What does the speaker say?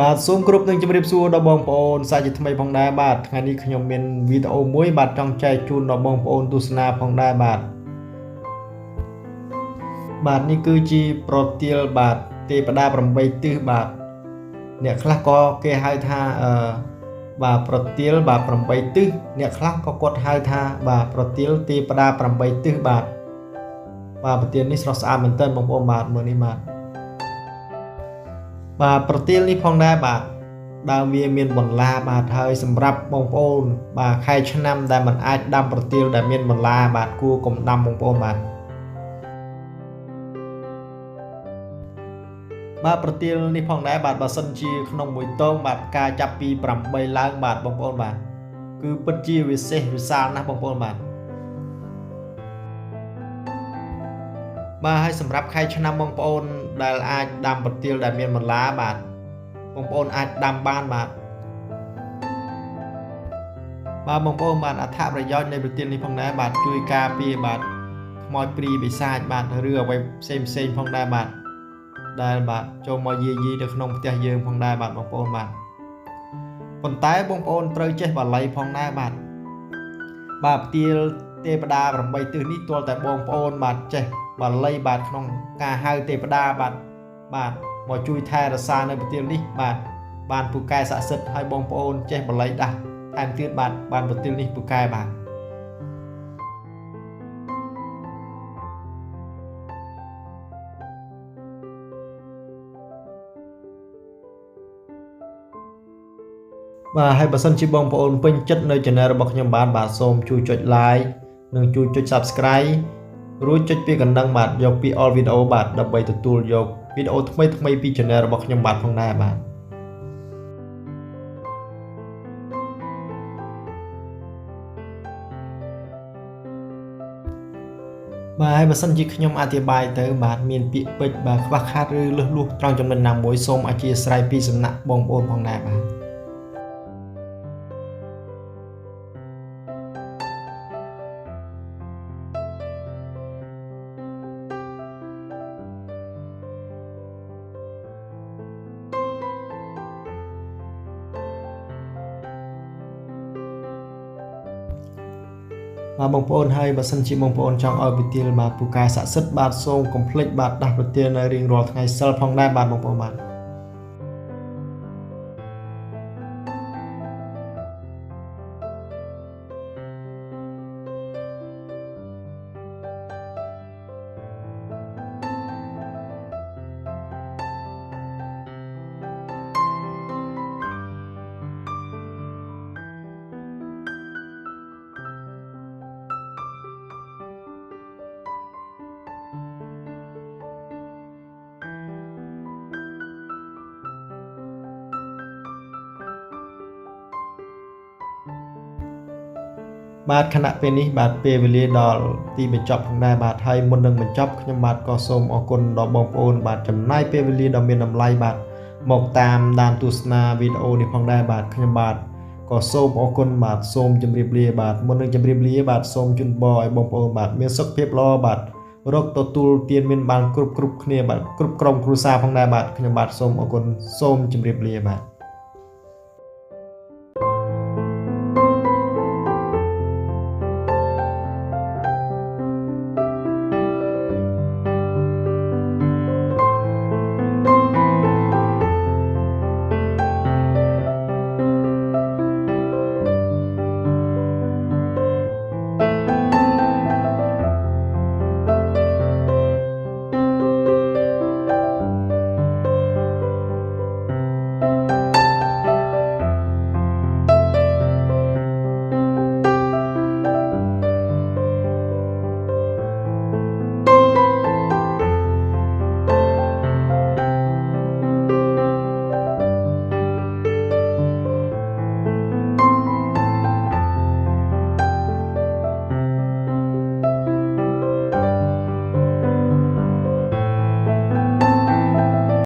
បាទសូមគ្រប់នឹងជម្រាបសួរដល់បងប្អូនសាជាថ្មីផងដែរបាទថ្ងៃនេះខ្ញុំមានវីដេអូមួយបាទចង់ចែកជូនដល់បងប្អូនទស្សនាផងដែរបាទបាទនេះគឺជាប្រទាលបាទទេវតា8ទិសបាទអ្នកខ្លះក៏គេហៅថាអឺបាទប្រទាលបាទ8ទិសអ្នកខ្លះក៏គាត់ហៅថាបាទប្រទាលទេវតា8ទិសបាទបាទប្រទាលនេះស្រស់ស្អាតមែនទែនបងប្អូនបាទមើលនេះបាទ បាទប្រទាលនេះផងដែរបាទដើមវាមានបន្លាបាទហើយសម្រាប់បងប្អូន បាទខែឆ្នាំដែលมันអាចដាំប្រទាលដែលមានបន្លាបាទគួរកុំដាំបងប្អូនបាទបាទប្រទាលនេះផងដែរបាទបើសិនជាក្នុងមួយតងបាទការចាប់ពី8ឡើងបាទបងប្អូនបាទគឺពិតជាវិសេសវិសាលណាស់បងប្អូនបាទ បាទហើយសម្រាប់ខែឆ្នាំបងប្អូនដែលអាចដាំប្រទាលដែលមានបន្លាបាទបងប្អូនអាចដាំបានបាទបាទបងប្អូនបាទអត្ថប្រយោជន៍នៃប្រទាលនេះផងដែរបាទជួយការពារបាទខ្មោចព្រីបិសាចបាទឬអ្វីផ្សេងផ្សេងផងដែរបាទដែលបាទចូលមកយាយីនៅក្នុងផ្ទះយើងផងដែរបាទបងប្អូនបាទប៉ុន្តែបងប្អូនត្រូវចេះបាលីផងដែរបាទបាទផ្ទាល ទេវតា8ទិសនេះទាល់តែបងប្អូនបាទចេះបាលីបាទក្នុងការហៅទេវតាបាទបាទមកជួយថែរក្សានៅប្រទាលនេះបាទបានពូកែស័ក្តិសិទ្ធិឲ្យបងប្អូនចេះបាលីដាស់ថែមទៀតបាទបានប្រទាលនេះពូកែបាទបាទហើយបើសិនជាបងប្អូនពេញចិត្តនៅ channel របស់ខ្ញុំបានបាទសូមជួយចុច like និងជួយចុច subscribe រួចចុចពាក្យកណ្ដឹងបាទយកពី all video បាទដើម្បីទទួលយកវីដេអូថ្មីថ្មីពី channel របស់ខ្ញុំបាទផងដែរបាទបាទហើយបើសិនជាខ្ញុំអធិប្បាយទៅបាទមានពាក្យពេចន៍បាទខ្វះខាតឬលឹះលួសត្រង់ចំណុចណាមួយសូមអធិស្ឋានពីសំណាក់បងប្អូនផងដែរបាទ បាទបងប្អូនហើយបើសិនជាបងប្អូនចង់ឲ្យវិទាលបាទពូកែស័ក្តិសិទ្ធបាទសូមកុំភ្លេចបាទដាស់ប្រទាននៅរៀងរាល់ថ្ងៃសិលផងដែរបាទបងប្អូនបាទ បាទខណៈពេលនេះបាទពេលវេលាដល់ទីបញ្ចប់ផងដែរបាទហើយមុននឹងបញ្ចប់ខ្ញុំបាទក៏សូមអរគុណដល់បងប្អូនបាទចំណាយពេលវេលាដ៏មានតម្លៃបាទមកតាមដានទស្សនាវីដេអូនេះផងដែរបាទខ្ញុំបាទក៏សូមអរគុណបាទសូមជម្រាបលាបាទមុននឹងជម្រាបលាបាទសូមជូនពរឲ្យបងប្អូនបាទមានសុខភាពល្អបាទរកទទួលទានមានបានគ្រប់គ្រប់គ្នាបាទគ្រប់ក្រុមគ្រួសារផងដែរបាទខ្ញុំបាទសូមអរគុណសូមជម្រាបលាបាទ